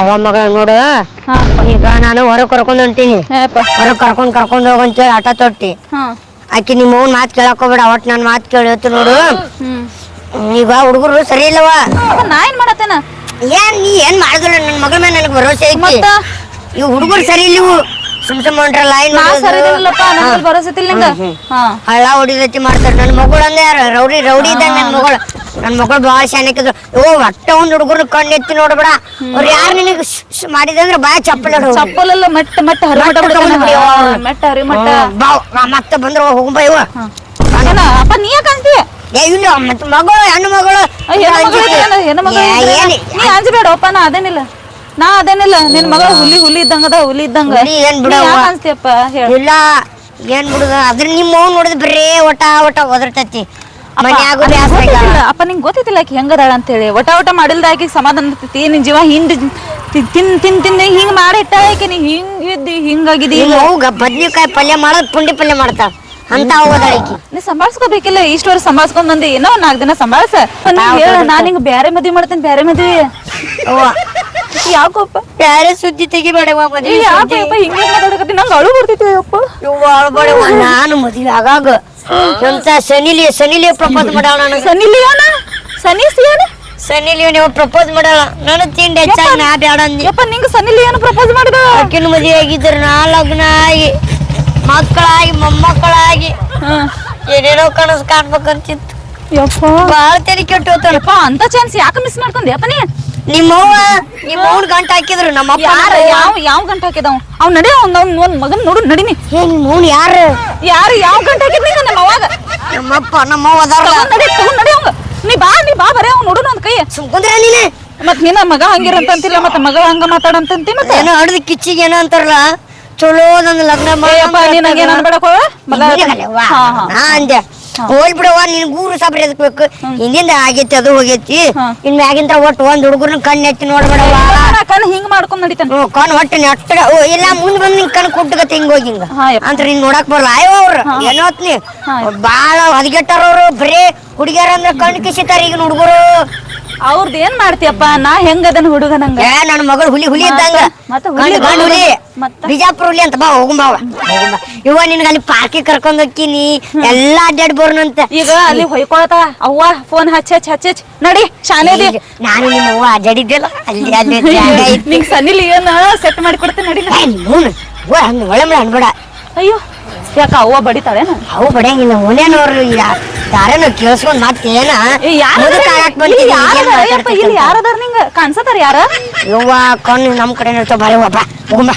ಅವ ಮಗ ನೋಡು. ಈಗ ನಾನು ಹೊರಗೆ ಕರ್ಕೊಂಡು ಹೊಂಟೀನಿ. ಹೊರಗ್ ಕರ್ಕೊಂಡು ಕರ್ಕೊಂಡು ಹೋಗಂತೇಳಿ ಆಟ ತೊಟ್ಟಿ. ಆಕಿ ನಿಮ್ಮ ಅವ್ನ ಮಾತು ಕೇಳಕ್ ಹೋಗ್ಬೇಡ ಒಟ್ಟು ನನ್ನ ಮಾತು ಕೇಳಿತ್ತು ನೋಡು. ಈಗ ಹುಡುಗರು ಸರಿ ಇಲ್ಲವ? ಏನು ನಾ ಏನ್ ಮಾಡತ್ತೇನ? ಏನ್ ನೀ ಏನ್ ಮಾಡಿದ್ರ ನನ್ನ ಮಗಳ ಮೇಲೆ ನನಗೆ ಐತಿ. ಮತ್ತ? ಈ ಹುಡುಗರು ಸರಿ ಇಲ್ಲ ಇವು ಸುಮ್ ಸುಮ್ ಹೊಂಟ್ರಲ್ಲ ಏನ್ ನನ್ ಹ್ಮ್. ಹಳ್ಳ ಹೊಡಿದತಿ ಮಾಡ್ತಾರೆ. ನನ್ನ ಮಗಳು ಅಂದ್ರೆ ರೌಡಿ ರೌಡಿ ಇದ್ದ ನನ್ನ ಮಗಳು. ನನ್ನ ಮಗಳು ಭಾಳ ಶಾನಕ್ಕಿದ್ರು ಓ ಒಟ್ಟ ಒಂದ್ ಹುಡುಗರು ಕಣ್ಣೆತ್ತಿ ನೋಡ್ಬೇಡ. ಅವ್ರು ಯಾರು ನಿನಗ್ ಮಾಡಿದಂದ್ರೆ ಬಾಯ ಚಪ್ಪಲ್. ಚಪ್ಪಲೆಲ್ಲ ಮೆಟ್ಟ ಮೆಟ್ಟ ಮೆಟ್ಟ ಅವ್ನು. ಮೆಟ್ಟ ಬಾ ನಾ ಮತ್ತೆ ಬಂದ್ರ ಹೋಗುಂಬ ಇವ ಏನ ಅಪ್ಪ ನೀ ಯಾಕೆ ಏ ಇಲ್ಲ ಮತ್ತೆ ಮಗಳು ಹೆಣ್ಣು ಮಗಳು. ಹೆಣ್ಣು ಮಗಳು ನೀ ಅಂಜಬೇಡಪ್ಪ ನಾ ಅದೇನಿಲ್ಲ. ನಾ ಅದೇನಿಲ್ಲ. ನಿನ್ ಮಗ ಹುಲಿ ಹುಲಿ ಇದ್ದಂಗದ ಹುಲಿ ಇದ್ದಂಗ. ಏನ್ ಬಿಡ ಅನ್ಸ್ತೀಯಪ್ಪ ಇಲ್ಲ ಏನ್ ಬಿಡುದ? ಅದ್ರ ನಿಮ್ಮ ನೋಡಿದ್ ಬರೇ ಒಟ ಒಟ ಒದರ್ತೈತಿ. ಮನ್ಯಾಗು ಬ್ಯಾಸ್ರ ಗೊತ್ತಿಲ್ಲ ಅಪ್ಪ ನಿಂಗೆ ಗೊತ್ತಿಲ್ಲ ಆಕಿ ಹೆಂಗದಾಳ ಅಂತ ಹೇಳಿ ಒಟ ಒಟ ಮಾಡಿಲ್ದ ಆಕಿ ಸಮಾಧಾನ ಇರ್ತೈತಿ. ನಿನ್ ಜೀವ ಹಿಂದ್ ತಿನ್ ತಿನ್ ತಿನ್ ಹಿಂಗ್ ಮಾಡಿ ಇಟ್ಟಾಳ ಆಕಿ ನೀ? ಹಿಂಗ್ ಇದ್ದಿ ಹಿಂಗಾಗಿದಿ ಅವ್ಗ ಬದ್ನಿಕಾಯಿ ಪಲ್ಯ ಮಾಡೋದ್ ಪುಂಡಿ ಪಲ್ಯ ಮಾಡ್ತಾವ ಅಂತ ಹೋಗೋದಾಳಿಕಿ ನೀ ಸಂಭಾಳ್ಸ್ಕೋಬೇಕಿಲ್ಲ ಇಷ್ಟು ವರ್ಷ ಸಂಭಾಳ್ಸ್ಕೊಂಡ್ ಬಂದಿ. ಏನೋ ನಾಲ್ಕು ದಿನ ಸಂಭಾಳ್ಸ. ನಾನು ಹಿಂಗ್ ಬ್ಯಾರೆ ಮದ್ವಿ ಮಾಡ್ತೇನೆ ಬ್ಯಾರೆ ಮದ್ವಿ. ಯಾಕಪ್ಪ? ಬ್ಯಾರೆ ಸುದ್ದಿ ತೆಗಿಬೇಡವ್ವ ಏ, ಮದ್ವಿ ಹಿಂಗೆ ಮಾತಾಡಕತ್ತಿ? ನಂಗೆ ಅಳು ಬರ್ತೈತಿ ನಾನು ಮದ್ವೆ ಆಗಾಗ ಎಂತ ಸನಿಲಿ ಸನಿಲಿ ಪ್ರಪೋಸ್ ಮಾಡಾಳ ನನಗ? ಸನಿ ಲಿಯೋನ ಸನಿ ಸಿಯೋನ? ಸನಿಲಿ ನೀವು ಪ್ರಪೋಸ್ ಮಾಡಲ್ಲ ನಾನು ತಿಂಡಿ ಹೆಚ್ಚಾಗಿ ನಾ ಬ್ಯಾಡ ಅಂದಿ. ಯಪ್ಪ ನಿಂಗೆ ಸನಿಲಿ ಏನು ಪ್ರಪೋಸ್ ಮಾಡಿದ? ಆಕಿನ ಮದ್ವೆ ಆಗಿದ್ರ ನಾ ಲಗ್ನ ಆಗಿ ಮಕ್ಕಳಾಗಿ ಮೊಮ್ಮಕ್ಕಳಾಗಿ ಏನೇನೋ ಕನಸು ಕಾಣ್ಬೇಕಂತಿತ್ತು. ಯಪ್ಪ. ಬಾಳ ತೆರಿ ಕೆಟ್ಟು ಅಂತ ಚಾನ್ಸ್ ಯಾಕೆ ಮಿಸ್ ಮಾಡ್ಕೊಂಡೆ ಅಪ್ಪ ನೀ? ನಿಮ್ಮವ್ವ ನಿಮ್ಮ ಅವ್ನ ಗಂಟ ಹಾಕಿದ್ರು ನಮ್ಮ ಅಪ್ಪ ಯಾರ ಯಾವ ಯಾವ ಗಂಟ ಹಾಕಿದವ್? ಅವ್ ನಡಿ ಅವ್ನ ಅವ್ನ ಒಂದ್ ಮಗನ್ ನೋಡು ನಡಿನಿ. ಏ ನಿಮ್ಮ ಅವ್ನ ಯಾರು? ಯಾರು ಯಾವ ಗಂಟ ಹಾಕಿದ್ ನಿಂಗ ನಮ್ಮ ಅವಾಗ ನಮ್ಮಪ್ಪ ನಮ್ಮವ್ವ ಅದಾರಲ್ಲ. ತಗೊಂಡ್ ನಡಿ ತಗೊಂಡ್ ನಡಿ ಅವಂಗ ನೀ ಬಾ ನೀ ಬಾ ಬರೇ ಅವ್ನು ನೋಡು ಒಂದ್ ಕೈ ಸುಮ್ಕುಂದ್ರ ನೀನೆ? ಮತ್ ನಿನ್ನ ಮಗ ಹಂಗಿರಂತಂತಿಲ್ಲ ಮತ್ತ ಮಗ ಹಂಗ ಮಾತಾಡಂತಂತಿ ಮತ್ತೆ? ಏನೋ ಹಡ್ದು ಕಿಚ್ಚಿಗೆ ಏನೋ ಅಂತಾರಲ್ಲ? ಚಲೋ ನನ್ನ ಲಗ್ನ ಅಪ್ಪ ನೀನ್ ಹಂಗೇನ್ ಮಗ ಹಾ ಹಾ. ಅಂದೆ. ಹೋಲ್ ಬಿಡವ್ವ ನಿನ್ ಗೂರು ಸಾಬ್ರಿ ಎದಕ್ಬೇಕು ಹಿಂದಿಂದ ಆಗೈತಿ ಅದು ಹೋಗೈತಿ. ಇನ್ ಮ್ಯಾಗಿಂತ ಒಟ್ಟು ಒಂದ್ ಹುಡುಗರ್ನ ಕಣ್ಣು ಎತ್ತಿ ನೋಡ್ಬೇಡವ್ವ. ಕಣ್ ಹಿಂಗ್ ಮಾಡ್ಕೊಂಡ್ ನಡಿತಾನ. ಒಟ್ಟು ನೆಟ್ಟಗ ಓ ಇಲ್ಲ ಮುಂದ್ ಬಂದ್ ನಿನ್ ಕಣ್ ಕುಟ್ಟಗತ್ತೆ ಹಿಂಗ್ ಹೋಗಿ ಹಿಂಗ. ಅಂತ ನೀನ್ ನೋಡಕ್ ಬರಲ್ಲ ಅಯ್ಯೋ ಅವ್ರು ಏನೋ ಹೊತ್ನಿ. ಹಾ, ಬಾಳ ಹದಗೆಟ್ಟಾರ ಅವ್ರು ಬರೇ ಹುಡುಗಿಯರ ಅಂದ್ರೆ ಕಣ್ ಕಿಸಿತಾರ ಈಗಿನ ಹುಡುಗರು. ಅವ್ರದ್ದು ಏನ್ ಮಾಡ್ತೀಯಪ್ಪ? ನಾ ಹೆಂಗದನ್ ಹುಡುಗ ಹುಡುಗನಂಗ ಏ ನನ್ನ ಮಗಳು ಹುಲಿ ಹುಲಿ ಇದ್ದಂಗ ಮತ್ತೆ ಹುಲಿ ಗಂಡು ಗಂಡು ಹುಲಿ. ಮತ್ತೆ? ಬಿಜಾಪುರ ಹುಲಿ ಅಂತ ಬಾ ಹೋಗ ಇವ ನಿನ್ಗ ಅಲ್ಲಿ ಪಾರ್ಕಿಗೆ ಕರ್ಕೊಂಡ್ ಹೋಗ್ತೀನಿ. ಎಲ್ಲಾ ಅಡ್ಡಾಡ್ ಬರ್ನಂತ ಈಗ ಅಲ್ಲಿ ಹೊಯ್ಕೊಳತ. ಅವ್ವ ಫೋನ್ ಹಚ್ಚ ಹಚ್ಚ ಹಚ್ಚ ನಡಿ ಶಾಲೆದಿ ಈಗ ನಾನು ನಿಮ್ಮ ಅವ್ವ ಅಡ್ಡಾಡಿದ್ದೆಲ್ಲ ಅಲ್ಲಿ ಅಲ್ಲಿ ಜಾಗ ಐತಿ ನಿಂಗ್ ಸನಿಲ್ ಏನ ಸೆಟ್ ಮಾಡಿ ಕೊಡ್ತೀನಿ ನಡಿ. ಏ, ಓ ಹಂಗ ಅನ್ಬೇಡ. ಅಯ್ಯೋ ಯಾಕ ಅವ್ವ ಬಡಿತಾಳೆ ಅವು ಬಡಿಯಂಗಿಲ್ಲ ಓನೇನವ್ರು ಯಾರೇನೋ ಕೇಳಿಸ್ಕೊಂಡ್ ಮತ್ತೇನ ಯಾರ್ ಮುದುಕ ಅದಾರ? ಆಗಾಕ್ ಯಾರು ಬಂದಿದಿ, ಯಾರ್ ಈಗೇನ್ ಅದಾರ? ಯಪ್ಪ, ಮಾತಾಡ್ತಿ ಇಲ್ಲಿ ಅಂತ. ಯಾರದಾರ ನಿಂಗ? ಕಾಣ್ಸತಾರ ಯಾರ? ಯವ್ವ ಕಣ್ಣು ನಮ್ ಕಡೆ ಇರ್ತಾವ ಬಾರಿ ಒಬ್ಬ ಹೋಗುಂಬ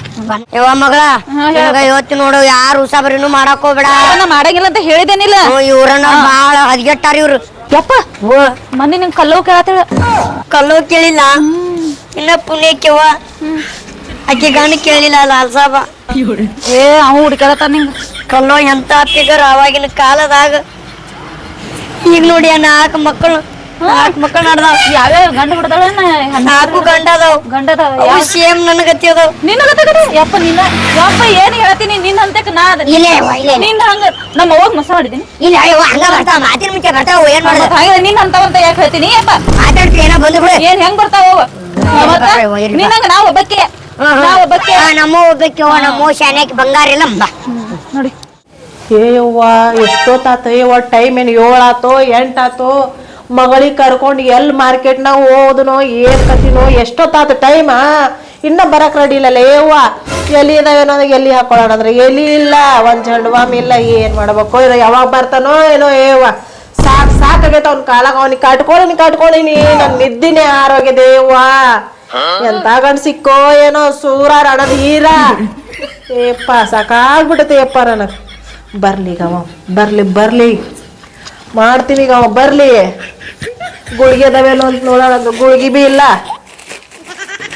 ಯವ್ವ ಮಗಳ ಹಾ, ಇವಾಗ ಇವತ್ತು ನೋಡು ಯಾರು ಉಸಾಬರಿನೂ ಮಾಡಕ್ ಹೋಗ್ಬೇಡ. ನಾ ಮಾಡಂಗಿಲ್ಲ ಅಂತ ಹೇಳಿದೇನಿಲ್ಲ. ಇವ್ರನ್ನ ಬಾಳ ಹದಗೆಟ್ಟಾರ ಇವ್ರು. ಯಪ್ಪ ಮೊನ್ನೆ ನಿಂಗ್ ಕಲ್ಲೋ ಕೇಳತ್ತೇಳ ಕಲ್ಲು ಕೇಳಿಲ್ಲ. ಇನ್ನ ಪುಣ್ಯಕ್ಕೆವ್ವ ಆಕೆ ಗಾನ ಕೇಳಿಲ್ಲ ಲಾಲ್ ಸಾಬ. ಏ ಅವ ಹುಡುಕಾಡತ್ತ ನಿಂಗ. ಕಲ್ಲೋ ಎಂತ ಫಿಗರ್ ಅವಾಗಿನ ಕಾಲದಾಗ ಈಗ ನೋಡಿ ನಾಲ್ಕು ಮಕ್ಕಳು ನಾಲ್ಕು ಮಕ್ಕಳು ನಡ್ದಾವ. ಯಾವ್ಯಾವ ಗಂಡ ಬಿಡ್ತಾಳ ನಾಲ್ಕು ಗಂಡ ಅದಾವ. ಗಂಡದ ಅವು ಸೇಮ್ ನನಗತಿ ಅದಾವ. ನಿನ್ನ ಗೊತ್ತಾಗದ ಯಪ್ಪ ನಿನ್ನ ಯಪ್ಪ ಏನ್ ಹೇಳ್ತೀನಿ ನಿನ್ನ ಅಂತಕ್ ನಾ ಅದ. ಇಲ್ಲೇ ನಿನ್ನ ಹಂಗ ನಮ್ಮ ಅವಾಗ ಮಸ ಮಾಡಿದೀನಿ. ಇಲ್ಲ ಅಯ್ಯೋ ಹಂಗ ಬರ್ತಾವ ಮಾತಿನ ಮುಂಚೆ ಬರ್ತಾವ ಏನ್ ಮಾಡೋದು ಹಾಗೆ ನಿನ್ನ ಅಂತವಂತ ಯಾಕೆ ಹೇಳ್ತೀನಿ ಯಪ್ಪ? ಮಾತಾಡ್ತಿ ಏನೋ ಬಂದು ಬಿಡು. ಏನ್ ಹೆಂಗ್ ಬರ್ತಾವ ಅವ? ಮತ್ತ ಬರ್ತಾವ, ಇರ್ಲಿ ಬಾ. ನಿನ್ನಂಗ ನಾವ್ ಒಬ್ಬಕ್ಕೆ ನಾ ಒಬ್ಬಕ್ಕೆ. ಆ, ನಮ್ಮ ಒಬ್ಬಕ್ಕೆ ನಮ್ಮ ಶಾನ್ಯಾಕಿ ಬಂಗಾರ ಇಲ್ಲ ನೋಡಿ. ಏಯವ್ವ ಎಷ್ಟೊತ್ತಾತ ಯವ್ವ ಟೈಮ್ ಏನು ಏಳಾತೋ, ಎಂಟಾತೋ, ಮಗಳಿಗೆ ಕರ್ಕೊಂಡು ಎಲ್ಲಿ ಮಾರ್ಕೆಟ್ನಾಗ ಹೋದನೋ, ಏನು ಕತಿನೋ ಎಷ್ಟೊತ್ತಾತ ಟೈಮ ಇನ್ನ ಬರಕ್ಕೆ ರೆಡಿ ಇಲ್ಲ ಏವ್ವ ಎಲ್ಲಿ ಇದಾವೇನೋ ಎಲ್ಲಿ ಹಾಕೊಳ್ಳೋಣ ಅಂದ್ರೆ, ಎಲ್ಲಿ ಇಲ್ಲ? ಒಂದು ಜಂಡು ಬಾಮ್ ಇಲ್ಲ, ಏನು ಮಾಡ್ಬೇಕು? ಇದು ಯಾವಾಗ ಬರ್ತಾನೋ ಏನೋ ಏವ್ವ ಸಾಕ್, ಸಾಕಾಗೈತ ಅವ್ನ ಕಾಲಾಗ, ಅವ್ನಿಗೆ ಕಟ್ಕೊಳ್ಳಿ ಕಟ್ಕೊಳ್ಳಿನಿ ನನ್ ನಿದ್ದಿನೇ ಆರೋಗ್ಯ ಯವ್ವ. ಎಂತ ಗಂಡ್ ಸಿಕ್ಕೋ, ಏನೋ ಸೂರ ಹೀರ? ಏಪ್ಪ, ಸಾಕಾಗ್ಬಿಟ್ಟತೆ, ಯಪ್ಪ, ನನಗೆ. ಬರ್ಲಿ ಈಗ ಅವ ಬರ್ಲಿ ಬರ್ಲಿ. ಮಾಡ್ತೀನಿ ಈಗ ಅವ ಬರ್ಲಿ. ಗುಳಿಗೆ ಅದಾವೇನೋ ಅಂತ ನೋಡೋಣ ಗುಳಿಗೆ ಬಿ ಇಲ್ಲ.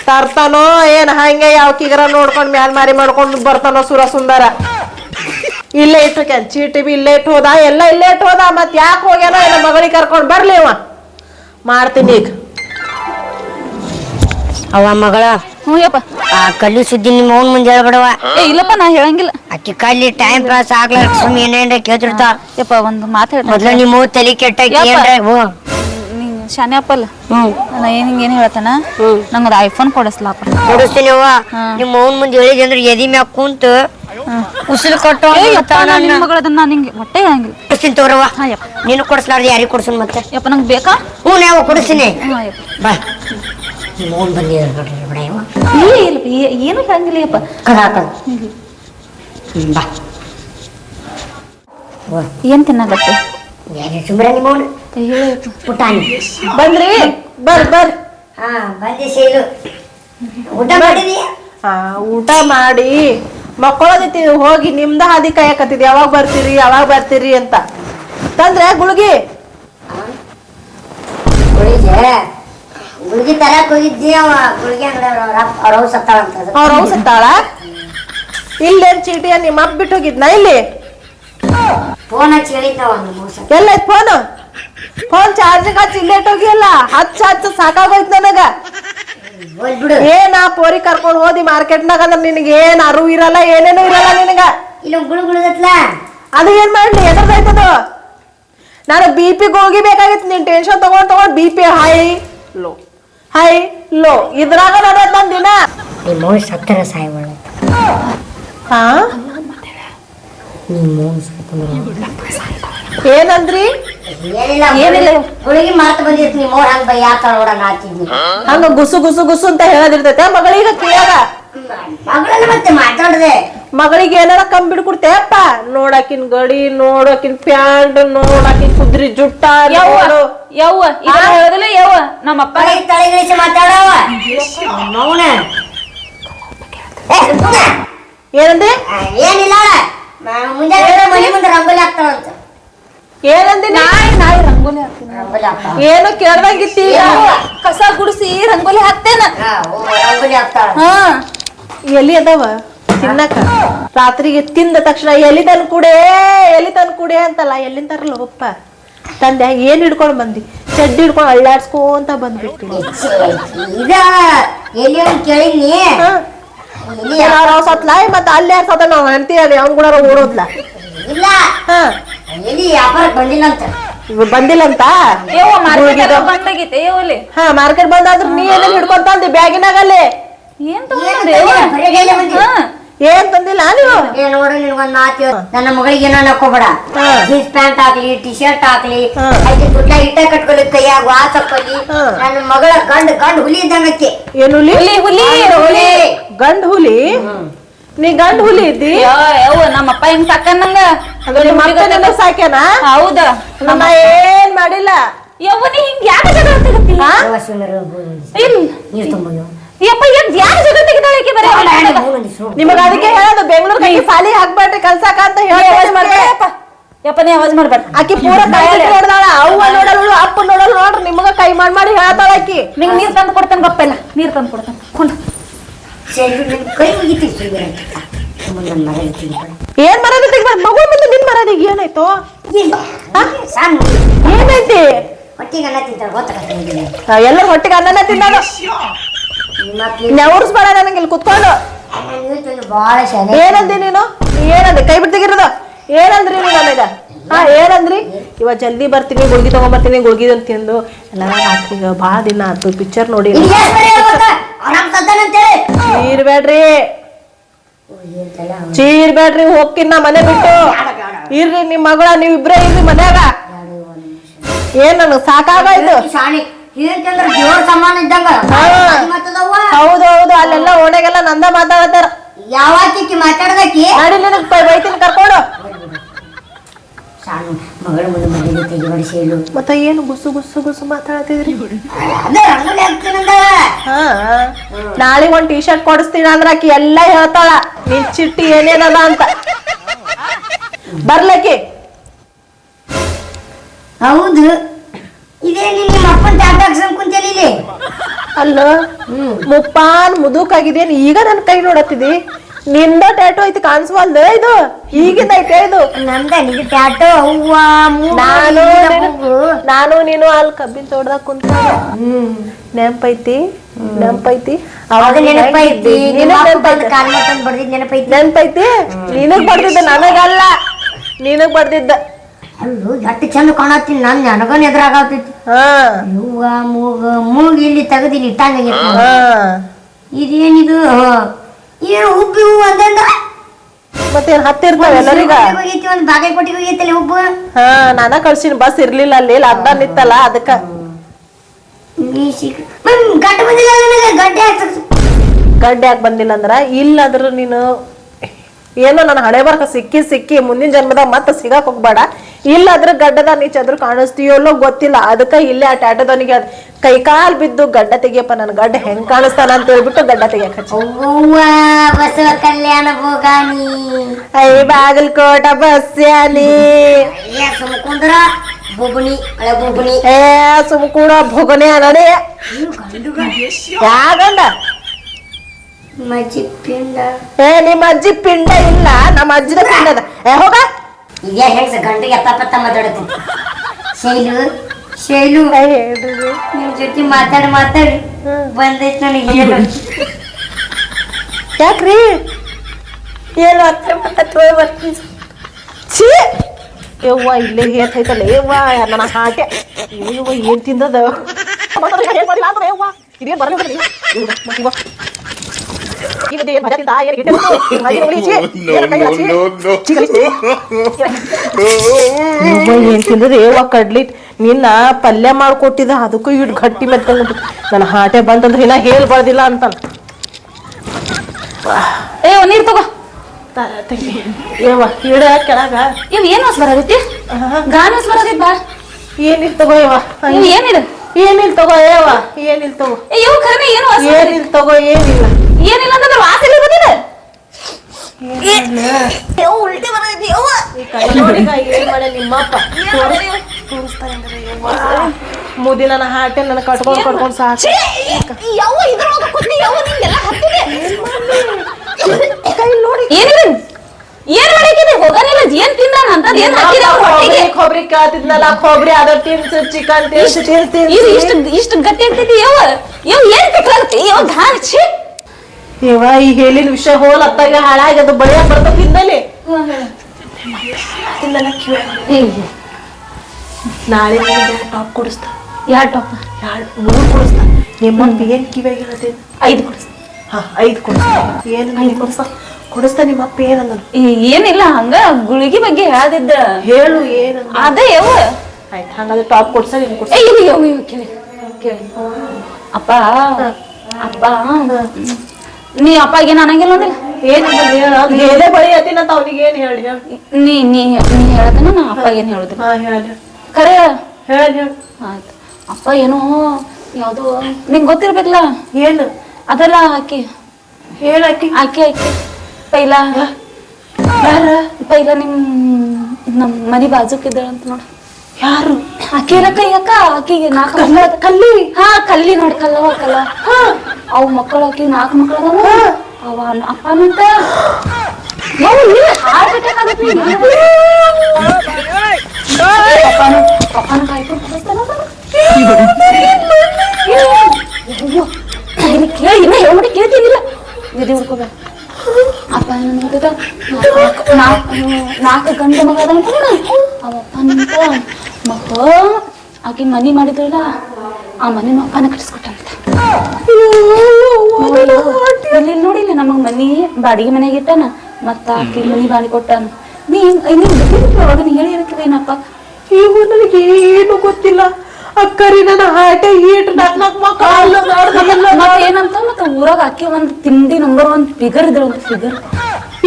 ತರ್ತಾನೋ, ಏನ್ ಹಂಗೆ ಯಾವ ಕಿಗರ ನೋಡ್ಕೊಂಡು ಮ್ಯಾಲ್ ಮಾರಿ ಮಾಡ್ಕೊಂಡು ಬರ್ತಾನೋ ಸುರ ಸುಂದರ. ಇಲ್ಲೇ ಇಟ್ಟು ಕ್ಯಾನ್ ಚೀಟಿ ಬಿ ಇಲ್ಲೇ ಇಟ್ಟು ಹೋದ, ಎಲ್ಲ ಇಲ್ಲೇ ಇಟ್ಟು ಹೋದ ಮತ್ ಯಾಕೆ ಹೋಗ್ಯಾನೋ ಏನೋ ಮಗಳಿಗೆ ಕರ್ಕೊಂಡು ಬರ್ಲಿ ಅವ ಮಾಡ್ತೀನಿ ಈಗ. ಅವ ಮಗಳ ಹ್ಞೂ ಯಪ್ಪ. ಆ ಕಲ್ಲು ಸುದ್ದಿ ನಿಮ್ಮ ಅವ್ನ ಮುಂದೆ ಹೇಳ್ಬಿಡವ ಏ ಇಲ್ಲಪ್ಪ ನಾ ಹೇಳಂಗಿಲ್ಲ. ಅಕ್ಕಿ ಕಲ್ಲಿ ಟೈಮ್ ಪಾಸ್ ಆಗ್ಲಾರ್ದ ಸುಮ್ಮನೆ ಏನೇನ್ರ ಕೇಳ್ತಿರ್ತಾವ ಯಪ್ಪ ಒಂದು ಮಾತು ಹೇಳ್ತೀನಿ. ಮೊದ್ಲು ನಿಮ್ಮ ಅವ್ವ ತಲೆ ಕೆಟ್ಟ ಯಪ್ಪ. ನಿಂಗ್ ಶಾನ್ಯಾಪಲ್ ಹ್ಮ್ ನಾ ಏನ್ ಹಿಂಗೇನ್ ಹೇಳ್ತಾನ? ಹ್ಮ್. ನಂಗೊಂದು ಐಫೋನ್ ಕೊಡಿಸ್ಲಾಪ ಕೊಡಿಸ್ತೀನಿ ಅವ್ವ. ನಿಮ್ಮ ಅವ್ನ ಮುಂದೆ ಹೇಳಿದ್ ಅಂದ್ರೆ ಎದಿ ಮ್ಯಾಗ ಕುಂತು ಉಸಿರು ಕೊಟ್ಟು ನಿಮ್ಮ ಮಗಳದನ್ನ ನಾನು ಹಿಂಗೆ ಹೊಟ್ಟೆ ಹಂಗಿಲ್ಲ ಕೊಡಿಸ್ತೀನಿ ತೋರವ್ವ ಹಾ ಯಪ್ಪ. ನೀನು ಕೊಡಿಸ್ಲಾರ್ದು ಯಾರಿಗೆ ಕೊಡ್ಸನ್ ಮತ್ತೆ? ಯಪ್ಪ ನಂಗೆ ಬೇಕಾ? ಹ್ಞೂ ನಾವು ಕೊಡಿಸ್ತೀನಿ. ಬಾಯ್ ಯಪ್ಪ. ಬಾ. ನಿಮ್ಮ ಅವ್ನ ಬಂದಿದ್ದಾರೆ ನೋಡ್ರಿ ಬಿಡ ಏ ಇಲ್ಲ ಏನು ಹಂಗಿಲ್ಲ ಯಪ್ಪ ಕದ ಹಾಕೋದು ಹ್ಮ್, ಬಾ ಏನ್ ತಿನ್ನಾಗತ್ತೆ ಏನೇ ನಿಮ್ಮ ಪುಟಾಣಿ ಬಂದ್ರಿ ಬರ್ ಬರ್ ಹಾ ಬಂದೆ ಶೈಲು ಊಟ ಮಾಡಿದೀಯ ಹಾ ಊಟ ಮಾಡಿ ಮಕ್ಕಳದೈತಿ ಹೋಗಿ ನಿಮ್ದ ಹಾದಿ ಕಾಯಕತ್ತಿದ್ ಯಾವಾಗ ಬರ್ತೀರಿ ಯಾವಾಗ ಬರ್ತೀರಿ ಅಂತ ತಂದ್ರೆ ಗುಳ್ಗಿ ಗುಳಿಗೆ ಗುಳಿಗೆ ತರಕ್ ಹೋಗಿದ್ದಿ ಅವ ಗುಳಿಗೆ ಅಂಗಡಿಯವ್ರ ಅವ್ರ ಅಪ್ಪ ಅವ್ರ ಅವ್ವ ಸತ್ತಾಳ ಅಂತ ಅದು. ಅವ್ರ ಅವ್ ಸತ್ತಾಳ? ಇಲ್ಲೇನ್ ಚೀಟಿಯ ನಿಮ್ಮ ಅಪ್ಪ ಬಿಟ್ಟು ಹೋಗಿದ್ನ ಇಲ್ಲಿ? ಫೋನ್ ಹಚ್ಚಿ ಹೇಳಿದ್ದ ಒಂದು ಮೋಸ. ಎಲ್ಲ ಫೋನ್ ಫೋನ್ ಚಾರ್ಜಿಗೆ ಹಚ್ಚಿ ಇಲ್ಲೇ ಹೋಗಿಲ್ಲ ಹಚ್ಚ ಹಚ್ಚ ಸಾಕಾಗೋಯ್ತು ನನಗ. ಹೋಲ್ ಬಿಡು ಏನ್ ಆ ಪೋರಿ ಕರ್ಕೊಂಡು ಹೋದಿ ಮಾರ್ಕೆಟ್ನಾಗ? ಅಂದ್ರೆ ನಿನಗೆ ಏನ್ ಅರು ಇರಲ್ಲ ಏನೇನು ಇರಲ್ಲ ನಿನಗ? ಇಲ್ಲ ಗುಳು ಗುಳುಗತ್ಲ? ಅದು ಏನ್ ಮಾಡ್ಲಿ ಎದ್ರದೈತದು ನಾನು ಬಿ ಪಿ ಹೋಗಿ ಬೇಕಾಗಿತ್ತು ನೀನ್ ಟೆನ್ಷನ್ ತಗೊಂಡ್ ತಗೊಂಡ್ B P high. Low. High low ಇದ್ರಾಗ ನಡೆದ್ ನನ್ ದಿನ. ನಿಮ್ಮ ಸತ್ತರ ಹಾ? ನಿಮ್ಮ ಏನಂದ್ರಿ? ಏನಿಲ್ಲ ಏನಿಲ್ಲ. ಗುಳಿಗೆ ಮಾತು ಬಂದಿತ್ತು ನಿಮ್ಮ ಮೋರ್ ಹಂಗ ಬೈ ಯಾತ ನೋಡ ನಾಚಿದ್ನಿ ಹಂಗ ಗುಸು ಗುಸು ಗುಸು ಅಂತ ಹೇಳೋದಿರ್ತೈತೆ. ಮಗಳಿಗೆ ಕೇಳ ಮಗಳನ್ನ ಮತ್ತೆ ಮಾತಾಡದೆ. ಮಗಳಿಗೆ ಏನಾರ ಕಮ್ಮಿ ಬಿಡ್ಕೊಡ್ತೇಪ್ಪ ನೋಡಾಕಿನ್ ಗಡಿ ನೋಡಾಕಿನ್ ಪ್ಯಾಂಟ್ ನೋಡಾಕಿನ್ ಕುದ್ರಿ ಜುಟ್ಟ ಯವ್ವ. ಯವ್ವ ಇದನ್ನ ಹೇಳೋದಿಲ್ಲ ಯವ್ವ. ನಮ್ಮ ಅಪ್ಪ ತಲೆ ತಲೆಗಿಳಿಸಿ ಮಾತಾಡವ ಮೌನ ಏನಂದಿ? ಏನಿಲ್ಲ ಮುಂಜಾನೆ ಮನೆ ಮುಂದೆ ರಂಗೋಲಿ ಹಾಕ್ತಾಳಂತ ಏನಂದಿ ನೀ? ನಾಯಿ ನಾಯಿ ರಂಗೋಲಿ ಹಾಕ್ತೀನಿ. ಏನು ಕೇಳ್ದಂಗಿತ್ತಿ? ಕಸ ಗುಡಿಸಿ ರಂಗೋಲಿ ಹಾಕ್ತೇನೆ? ಹಾ, ಓ, ರಂಗೋಲಿ ಹಾಕ್ತಾಳ. ಹಾ. ಎಲಿ ಅದಾವ? ತಿನ್ನಕ. ರಾತ್ರಿಗೆ ತಿಂದ ತಕ್ಷಣ ಎಲ್ಲಿ ತನ್ ಕುಡೆ ಎಲ್ಲಿ ತನ್ ಕುಡೆ ಅಂತಲ್ಲ ಎಲ್ಲಿಂದ ತರಲ್ಲ ಒಪ್ಪ. ತಂದೆ ಏನ್ ಹಿಡ್ಕೊಂಡ್ ಬಂದಿ? ಚಡ್ಡಿ ಹಿಡ್ಕೊಂಡು ಅಳ್ಳಾಡ್ಸ್ಕೊಂತ ಬಂದ್ಬಿಟ್ಟಿ ಇದ ಎಲ್ಲಿ ಎಲ್ಲಿ ಸತ್ಲ ಮತ್ತೆ ಅಲ್ಲಿ ಯಾರು ಸತ್ತ ನಾವು ಹೆಂಡತಿ ಅದೇ ಅವ್ನ್ ಕೂಡ ಓಡೋದ್ಲ. ಇಲ್ಲ. ಹಾ. ಎಲ್ಲಿ ಬಂದಿಲ್ಲಂತ ಹಾ ಮಾರ್ಕೆಟ್ ಬಂದಾದ್ರ ನೀ ಏನೇನ್ ಹಿಡ್ಕೊಂತ ಅಂದಿ ಬ್ಯಾಗಿನಾಗಲ್ಲಿ. ಏನ್ ಏನು ತಗೊಂಡೆ ಏನ್ ತಂದಿಲ್ಲ ನೀವು? ಏ ನೋಡು ನಿನ್ಗೊಂದ್ ಮಾತು ನನ್ನ ಮಗಳಿಗೆ ಏನೋ ಹಾಕೋಬೇಡ ಹಾ. ಜೀನ್ಸ್ ಪ್ಯಾಂಟ್ ಆಗ್ಲಿ ಟಿ ಶರ್ಟ್ ಹಾಕ್ಲಿ. ಆಯ್ತು ದುಡ್ಡ ಇಟ್ಟ ಕಟ್ಕೊಳ್ಳಿ ಕೈಯಾಗ ವಾಚ್ ಹಾಕೊಳ್ಳಿ ನನ್ನ ಮಗಳ ಗಂಡ್ ಗಂಡ್ ಹುಲಿ ಇದ್ದಂಗಕ್ಕೆ. ಏನ್ ಹುಲಿ? ಹುಲಿ ಹುಲಿ ಗಂಡ್ ಹುಲಿ. ಗಂಡ್ ಹುಲಿ? ನೀ ಗಂಡ ಹುಲಿ ಇದ್ದಿ? ಯವ್ವ ಹಿಂಗ್ ನಮ್ಮ ಅಪ್ಪ ಹೆಂಗ್ ಸಾಕನ್ನಂಗ ಅಪ್ಪ ನಿನ್ನ ಸಾಕ್ಯಾನ? ಹೌದ. ನಮ್ಮ ಏನ್ ಮಾಡಿಲ್ಲ? ಯವ್ವ ನೀ ಹಿಂಗ್ ಯಾಕೆ ಜಗಳ. ಇಲ್ಲ. ತುಂಬಲು ಯಪ್ಪ ಯಾಕೆ ಜಗಳ ತೆಗಿತಾಳೆ ಬರೆ? ನಿಮಗ ಅದಕ್ಕೆ ಹೇಳೋದು ಬೆಂಗಳೂರಿಗೆ ಸಾಲಿ ಹಾಕ್ಬೇಡ್ರಿ ಕಲ್ಸಾಕ ಅಂತ ಹೇಳಿ ಯಪ್ಪನೇ ಯಪ್ಪ. ಯಪ್ಪ ಅವಾಜ್ ಮಾಡ್ಬೇಡ. ಆಕಿ ಪೂರ ಕೈ ನೋಡ್ದಾಳ ಅವ್ವ ನೋಡಲ್ಲ ಅಪ್ಪ ನೋಡಲ್ಲ ನೋಡ್ರಿ ನಿಮಗ ಕೈ ಮಾಡಿ ಮಾಡಿ ಹೇಳ್ತಾಳ ಆಕಿ. ನಿಂಗ್ ನೀರ್ ತಂದು ಕೊಡ್ತೇನೆ ಗಪ್ಪೆಲ್ಲ ನೀರ್ ತಂದು ಕೊಡ್ತೇನೆ. ಕೊಂಡ ಕೈ. ಏನ್ ಮರದ ಮಗು ಮುಂದೆ ನಿನ್ ಮರದಿಗೆ ಏನಾಯ್ತು? ಏನೈತಿ ಹೊಟ್ಟಿಗೆ ಅನ್ನ ತಿಂತಾಳ ಎಲ್ಲರೂ ಎಲ್ಲರ ಹೊಟ್ಟಿಗೆ ಅನ್ನನ ತಿನ್ನೋದು ನಿಮ್ಮ ಬೇಡ ನನಗೆ ಇಲ್ಲಿ ಕುತ್ಕೊಂಡು. ಏನಂದಿ ನೀನು? ಏನಂದ್ರಿ ಕೈ ಬಿಡ್ತಿಗಿರದ ತೆಗಿರೋದು? ಏನಂದ್ರಿ ನೀನು ನನಗ? ಹಾ ಏನಂದ್ರಿ? ಇವ ಜಲ್ದಿ ಬರ್ತೀನಿ ಗುಳ್ಗಿ ತಗೊಂಡ್ಬರ್ತೀನಿ ಗುಳ್ಗಿ ಅಂತ ತಿಂದು. ಎಲ್ಲ ಭಾಳ ದಿನ ಆತು ಪಿಕ್ಚರ್ ನೋಡಿ. ಚೀರ್ಬೇಡ್ರಿ. ಚೀರ್ಬೇಡ್ರಿ ಹೋಗ್ತೀನಿ ನಾ ಮನೆ ಬಿಟ್ಟು. ಇರ್ರಿ ನಿಮ್ ಮಗಳ ನೀವಿಬ್ರೇ ಇಬ್ರೇ ಇರ್ರಿ ಮನ್ಯಾಗ. ಏನ್ ನನ್ ಸಾಕಾಗ ಇದು? ಶಾಣಿ ಏನಂತಂದ್ರೆ ಸಮಾನ ಇದ್ದಂಗ. ಹಾ. ಅಲ್ಲೆಲ್ಲ ಓಣ್ಯಾಗೆಲ್ಲ ನಂದ ಮಾತಾಡತ್ತಾರ. ಯಾವಾಕಿ ಮಾತಾಡದಕ್ಕಿ ನಡಿ ನಿನಗ್ ಬೈತೀನಿ ಕರ್ಕೊಂಡು. ಮಗಳ ಮುಂದೆ ಮನೆಗೆ ಮತ್ತ ಏನು ಗುಸು ಗುಸು ಗುಸು ಮಾತಾಡತಿದ್ರಿ? ಅದೇ ರಂಗೋಲಿ ಹಾಕ್ತೀನಂದ ಹಾ ನಾಳೆ ಒಂದ್ ಟೀ ಶರ್ಟ್ ಕೊಡಿಸ್ತೀನಿ ಅಂದ್ರ ಆಕಿ ಎಲ್ಲಾ ಹೇಳ್ತಾಳ. ನಿನ್ ಚಿಟ್ಟಿ ಏನೇನದ ಅಂತ. ಬರ್ಲಕ್ಕಿ ಹೌದು. ಇದೇ ನೀನ್ ನಿಮ್ಮ ಅಪ್ಪನ ಟ್ಯಾಟ್ ಹಾಕ್ಸಂಗ್ ಕುಂತೇಲಿ ಇಲ್ಲಿ? ಅಲ್ಲ ಮುಪ್ಪಾನ್ ಮುದುಕಾಗಿದೇನ್ ಈಗ ನನ್ನ ಕೈ ನೋಡತ್ತಿದಿ. ನಿಂದ ಟ್ಯಾಟೋ ಐತಿ ಕಾಣಿಸ್ವಲ್ದ ಇದು? ಈಗಿಂದ ಐತೆ ಇದು? ನಂದ ನಿಜ ಟ್ಯಾಟೋ ಹೂವ ನಾನು ನೀನು-. ನಾನು ಅಲ್ಲಿ ಕಬ್ಬಿನ ತೋಟದಾಗ ಕುಂತ ನೆಂಪೈತಿ ನೆಂಪೈತಿ ಅವಾಗ ನೆನಪೈತಿ. ನೆನಪೈತಿ? ಬಡ್ದಿದ್ ನೆನಪೈತಿ. ನೆನ್ಪೈತಿ? ನಿನಗ್ ಬಡ್ದಿದ್ದ ನನಗಲ್ಲ. ನಿನಗ್ ಬಡ್ದಿದ್ದ ಅಲ್ಲೂ ಎಷ್ಟು ಚಂದ ಕಾಣತ್ತೀನಿ. ನನ್ ನನಗನ್ ಎದುರಾಗತ್ತೈತಿ ಹಾ. ಮೂಗ ಮೂಗ ಇಲ್ಲಿ ತೆಗದಿನಿ ಇಟ್ಟಂಗ ಹಾ. ಇದೇನಿದು? ಏನು ಉಬ್ಬಿ ಹೂವು ಅಂದಂದ ಮತ್ತೇನ್ ಹತ್ತಿರ್ತಾವ ಎಲ್ಲರಿಗ? ಹೋಗೈತಿ ಒಂದು ಬಾಗಲಕೋಟೆಗೆ ಹೋಗೈತಲ್ಲ ಉಬ್ಬು? ಹಾ ನಾನ ಕಳ್ಸಿನ ಬಸ್ ಇರ್ಲಿಲ್ಲ ಅಲ್ಲಿ ಇಲ್ಲಿ ಇತ್ತಲ್ಲ ಅದಕ್ಕ. ಮ್ಯಾಮ್ ಗಂಟೆ ಬಂದಿಲ್ಲ ನನಗೆ ಗಂಟೆ ಹಾಕ್ಸ ಗಡ್ಡೆ ಯಾಕೆ ಬಂದಿಲ್ಲ ಅಂದ್ರ ಇಲ್ಲಾದ್ರೂ ನೀನು ಏನೋ ನನ್ನ ಹಣೆ ಬರ್ಕ ಸಿಕ್ಕಿ ಸಿಕ್ಕಿ ಮುಂದಿನ ಜನ್ಮದಾಗ ಮತ್ತೆ ಸಿಗಾಕ್ ಹೋಗ್ಬೇಡ. ಅದ್ರ ಗಡ್ಡದ ನೀ ಕಾಣಿಸ್ತೀಯೋಲ್ಲೋ ಗೊತ್ತಿಲ್ಲ. ಅದಕ್ಕೆ ಇಲ್ಲೇ ಆ ಟ್ಯಾಟೋದವನಿಗೆ ಕೈ ಕಾಲ್ ಬಿದ್ದು ಗಡ್ಡ ತೆಗಿಯಪ್ಪ ನನ್ನ ಗಡ್ಡ ಹೆಂಗ್ ಕಾಣಿಸ್ತಾನ ಅಂತ ಹೇಳ್ಬಿಟ್ಟು ಗಡ್ಡ ತೆಗಿಯಕ್ ಬಸವ ಕಲ್ಯಾಣ ಭೋಗಾನಿ. ಐ ಬಾಗಲ್ಕೋಟ ಬಸ್ಯಾನಿ. ಅಯ್ಯ ಸುಮ್ಕುಂದ್ರ ಬೊಬ್ಬಣಿ ಹಳೆ ಬೊಬ್ಬಣಿ ಏ ಭೋಗನೆ ಯಾಗಂಡ ಏ ನಿಮ್ಮ ಅಜ್ಜಿ ಪಿಂಡ ಇಲ್ಲ ನಮ್ಮ ಅಜ್ಜಿನ ಪಿಂಡ ಅದ. ಏ ಹೋಗ. ಇದೇ ಹೆಂಗ್ಸ ಗಂಡಿಗೆ ಎತ್ತ ಪತ್ತ ಶೈಲು ಶೈಲು ನಿಮ್ ಜೊತೆ ಮಾತಾಡಿ ಮಾತಾಡಿ. ಬಂದೈತ್ ನನಗೆ ಹೇಳು. ಯಾಕ್ರಿ? ಏನು ಅತ್ತೆ ಮಾತು ಬರ್ತೀನಿ. ಛೀ! ಯವ್ವ ಇಲ್ಲೇ ಹೇಳ್ತೈತಲ್ಲ ಯವ್ವ ನನ್ನ ಹಾಗೆ. ಯವ್ವ ಏನು ತಿಂದದ? ಯವ್ವ. ಇದೇನ್ ಬರಲ್ಲ ಬಿಡ್ರಿ. ಯವ್ವ, ಮತ್ತ್ ಇವ. ಇದು ಏನ್ ಭಜ ತಿಂದ? ಏನ್ ಹಿಟ್ಟೆ ಬಂತು? ಹಾಗೆ ನೋಡಿ, ಛೀ. ಕೈ ಹಚ್ಚಿ? ಛೀ, ಕಲಿಸಿ. ಯವ್ವ ಏನ್ ತಿಂದದ ಯವ್ವ ಕಡ್ಲಿ ನಿನ್ನ ಪಲ್ಯ ಮಾಡ್ಕೊಟ್ಟಿದ ಅದಕ್ಕೂ ಇಡ್ ಗಟ್ಟಿ ಮೆತ್ಕೊಂಡು ನನ್ನ ಹಾಟೆ ಬಂತಂದ್ರೆ ಇನ್ನ ಹೇಳ್ಬಾರ್ದಿಲ್ಲ ಅಂತ ಏ ನೀರು ನೀರ್ ತಗೋ ಯವ್ವ ಇಡ ಕೆಳಗ ಇವ್ ಏನ್ ಗಾನ ಬಾ ತಗೋ ಯವ್ವ ಇವ್ ಏನಿದು ಏನಿಲ್ ತಗೋ ಏವ ಏನಿಲ್ಲ ತಗೋ. ಅಯ್ಯೋ ಕರ್ಮಿ ಏನು ವಾಸನೆ ಏನಿಲ್ ತಗೋ ಏನಿಲ್ಲ. ಏನಿಲ್ಲ ಅಂತ ವಾಸನೆ ಬದಿದ ಉಲ್ಟಿ ಬರತೈತಿ ಯವ್ವ. ಈ ಕೈ ನೋಡಿಗ ಏನ್ ಮಾಡೆ ನಿಮ್ಮಪ್ಪ. ಮುದಿನ ನನ್ನ ಹಾಟೆ ನನ್ನ ಕಟ್ಕೊಂಡು ಕಟ್ಕೊಂಡು ಸಾಕು. ಛೀ! ಯವ್ವ ಇದ್ರೊಳಗ ಕೂತ್ನಿ ಯವ್ವ ನಿಂಗೆಲ್ಲ ಹತ್ತಿದೆ. ಕೈ ನೋಡಿ. ಏನಿದೆ ಏನ್ ಮಾಡಕಿದೆ ಹೋಗನಿಲ್ಲ ಏನ್ ತಿಂದಾನ ಅಂತ ಏನ್ ಹಾಕಿದೆ ಅವ್ರ ಹೊಟ್ಟಿಗೆ ಕೊಬ್ಬರಿ ಕೇಳ್ತಿದ್ನಲ್ಲ ಕೊಬ್ಬರಿ ಅದ ತಿನ್ಸು ಚಿಕನ್ ತಿನ್ಸು ತಿನ್ಸ್. ಇದು ಇಷ್ಟ ಇಷ್ಟು ಗಟ್ಟಿ ಆಗ್ತೈತಿ ಯವ್ವ? ಯವ್ ಏನ್ ಕಟ್ಲಾಗತ್ತಿ ಯವ್ ಘಾನ್ ಛೀ. ಇವ ಈ ಹೇಳಿನ ವಿಷಯ ಹೋಲ್ ಅತ್ತಾಗ ಹಾಳಾಗಿ ಅದು ಬಳಿಯಾಗ ಬರ್ತದ ಹಿಂದಲ್ಲಿ ನಾಳೆ ಟಾಪ್ ಕೊಡಿಸ್ತಾ. ಯಾರ್ ಟಾಪ್? ಎರಡು ಮೂರು ಕೊಡಿಸ್ತಾ. ನಿಮ್ಮ ಏನ್ ಕಿವಿ ಹೇಳ್ತೀನಿ ಐದು ಕೊಡಿಸ್ ಹಾ ಐದು ಕೊಡಿಸ್ತಾ. ಏನು ಐದು ಕೊಡಿಸ್ತಾ? ಕೊಡಿಸ್ತಾ ನಿಮ್ಮಪ್ಪ ಏನಂದ್ರು ಏನಿಲ್ಲ ಹಂಗ ಗುಳಿಗೆ ಬಗ್ಗೆ ಹೇಳ್ದಿದ್ದ. ಹೇಳು ಏನು ಅದೇ ಯಾವ ಆಯ್ತು ಹಂಗಾದ್ರೆ ಟಾಪ್ ಕೊಡ್ಸಾ ನಿನ್ ಕೊಡ್ಸ ಏ ಇದು ಯವ್ವ ಇವ್ ಕೇಳಿ. ಕೇಳಿ. ಅಪ್ಪ ಅಪ್ಪ ನೀ ಅಪ್ಪಗೆ ಏನ್ ಅನ್ನಂಗಿಲ್ಲ ನೋಡಿ ಏನಿಲ್ಲ ಹೇಳ ಹೇಳೇ ಬಳಿ ಅತಿನ ಅವನಿಗೆ ಏನು ಹೇಳಿ ಹೇಳು. ನೀ ನೀ ನೀ ಅಪ್ಪಗೆ ಏನು ಹೇಳುದಿಲ್ಲ ಹಾ ಹೇಳಿ ಖರೆ. ಹೇಳಿ ಹೇಳು. ಆಯ್ತು. ಅಪ್ಪ ಏನೋ ಯಾವ್ದು ನಿಂಗ್ ಗೊತ್ತಿರ್ಬೇಕಲ್ಲ? ಏನು ಅದೆಲ್ಲ ಆಕಿ ಹೇಳಾಕಿ ಆಕಿ ಆಕಿ ಪೈಲ ಯಾರ ಪೈಲ ನಿಮ್ ನಮ್ ಮನಿ ಬಾಜುಕ್ ಇದ್ದಾಳ ಅಂತ ನೋಡಿ. ಯಾರು? ಆಕಿ ಯಾಕ ಅಕ್ಕ ಆಕಿಗೆ ನಾಲ್ಕು ಮಕ್ಕಳ ಕಲ್ಲಿ? ಹಾ ಕಲ್ಲಿ ನೋಡಿ ಕಲ್ಲವ ಕಲ್ಲ. ಅವ್ ಮಕ್ಕಳು ಆಕಿ ನಾಲ್ಕು ಮಕ್ಕಳು ಅವ ಅಪ್ಪನಂತ ಪಪ್ಪನ ಕಾಯ್ಕೊಂಡು ಕೇಳಿ ಇನ್ನ ಹೇಳ್ಬಿಟ್ಟು ಕೇಳ್ತೀನಿಲ್ಲ. ಎದೆ ಹುಡ್ಕೋಬೇಡ ಅಪ್ಪ ನೋಡಿದ ನಾಲ್ಕು ಗಂಡು ಮಗ ಅದ ಅಂತ ಅಪ್ಪ ನಿಂತ ಮತ್ತ ಆಕೆ ಮನಿ ಮಾಡಿದ್ರಲ್ಲ ಆ ಮನಿ ಅಪ್ಪನ ಕಟ್ಸ್ಕೊಟ್ಟಂತ ಇಲ್ಲಿ ನೋಡಿಲ್ಲ ನಮಗ್ ಮನಿ ಬಾಡಿಗೆ ಮನೆಗೆ ಇಟ್ಟಾನ ಮತ್ತ ಆಕೆ ಮನಿ ಬಾಡಿ ಕೊಟ್ಟಾನ ನೀ ನೀನ್ ಅವಾಗ ಹೇಳಿ ಏನಪ್ಪ ಈಗ ನನಗೆ ಏನು ಗೊತ್ತಿಲ್ಲ ಅಕ್ಕರಿ ನನ್ನ ಹಾಟೆ ಹೀಟ್ ನಾಕ್ ನಾಕ್ ಮಕ್ಕಳು ಮತ್ತ ಏನಂತ ಮತ್ತೆ ಊರಾಗ ಅಕ್ಕಿ ಒಂದ್ ತಿಂಡಿ ನಂಬರ್ ಒಂದ್ ಫಿಗರ್ ಇದ್ರ ಒಂದ್ ಫಿಗರ್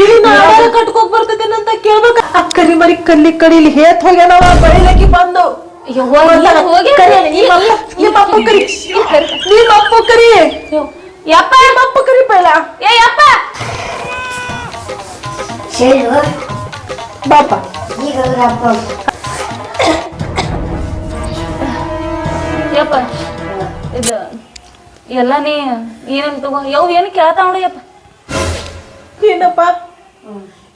ಇಲ್ಲಿ ನಾಳೆ ಕಟ್ಕೋಕ್ ಅಂತ ಕೇಳ್ಬೇಕ. ಅಕ್ಕರಿ ಮರಿ ಕಲ್ಲಿ ಕಡಿಲಿ ಹೇತ್ ಹೋಗ್ಯಾನವ ಬಳಿಲಕ್ಕಿ ಬಂದು. ಯಪ್ಪ ಅಪ್ಪ ಕರಿ ಪೈಲ. ಏ ಯಪ್ಪ. ಬಾಪ. ಈಗ ಅಪ್ಪ ಯಪ್ಪ ಇದು ಎಲ್ಲ ನೀ ಏನೇನ್ ತಗೋ ಯಾವ ಏನ್ ಕೇಳ್ತಾ ನೋಡಿ ಯಪ್ಪ. ಏನಪ್ಪ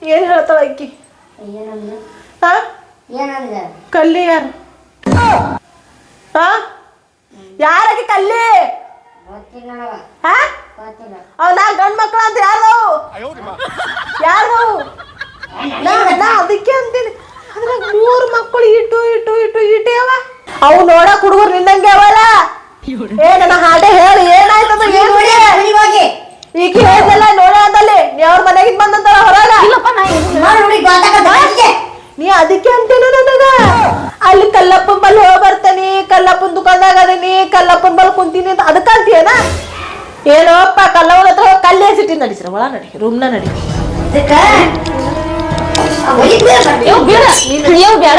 ಏನು ಹೇಳ್ತಾಳ ಅಕ್ಕಿ ಏನಂದ ಹಾ ಏನಂದ? ಕಲ್ಲಿ ಯಾರು? ಹಾ ಯಾರಾಗಿ ಕಲ್ಲಿ? ಹಾ ನಾ ಗಂಡ್ ಮಕ್ಳು ಅಂತ ಯಾರು? ಯಾರು? ನಾ ನಾ ಅದಕ್ಕೆ ಅಂತೀನಿ. ಅದ್ರಾಗ ಮೂರ್ ಮಕ್ಕಳು ಇಟ್ಟು ಇಟ್ಟು ಇಟ್ಟು ಇಟ್ಟೇವ ಅವು ನೋಡಕ್ ಹುಡುಗರು ನಿನ್ನಂಗೆ ಅವಲ್ಲ? ಏ ನನ್ನ ಹಾಡೆ ಹೇಳಿ ಏನಾಯ್ತದ ಹೋಗಿ. ಈಗ ಹೇಳ್ದಲ್ಲ ನೋಡ ಅಂದಲ್ಲಿ ನೀ ಅವ್ರ ಮನೆಗಿದ್ ಬಂದಂತಾರ ಹೊರಗ? ಇಲ್ಲಪ್ಪ ನಾ ಅದಕ್ಕೆ ಅಂತೇನು ನನಗ? ಅಲ್ಲಿ ಕಲ್ಲಪ್ಪನ ಬಲ್ ಹೋಗಿ ಬರ್ತಾನಿ ಕಲ್ಲಪ್ಪನ ದುಕಾನ್ದಾಗ ಅದೀನಿ ಕಲ್ಲಪ್ಪನ ಬಲ್ ಕುಂತೀನಿ ಅಂತ ಅದಕ್ಕ ಅಂತೀಯನ? ಏನೋಪ್ಪ ಕಲ್ಲವನ ಹತ್ರ ಹೋಗಿ ಕಲ್ಲೇ ಸಿಟ್ಟಿ ನಡಿಸ್ರ ಒಳ ನಡಿ ರೂಮ್ನ ನಡಿ. ಬಿಡು. ಬೇಡ.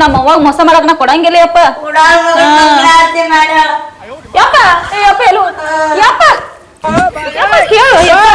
ನಮ್ಮ ಅವ್ವಾಗ ಮೋಸ ಮಾಡಕ್ ನಾ ಕೊಡಂಗಿಲ್ಲ ಯಪ್ಪ. ಮಾಡ್ಯಾಳ. ಯಪ್ಪ ಯಪ್ಪ ಎಲ್ಲ ಯಪ್ಪ ಯಪ್ಪ ಕೇಳು ಯಪ್ಪ.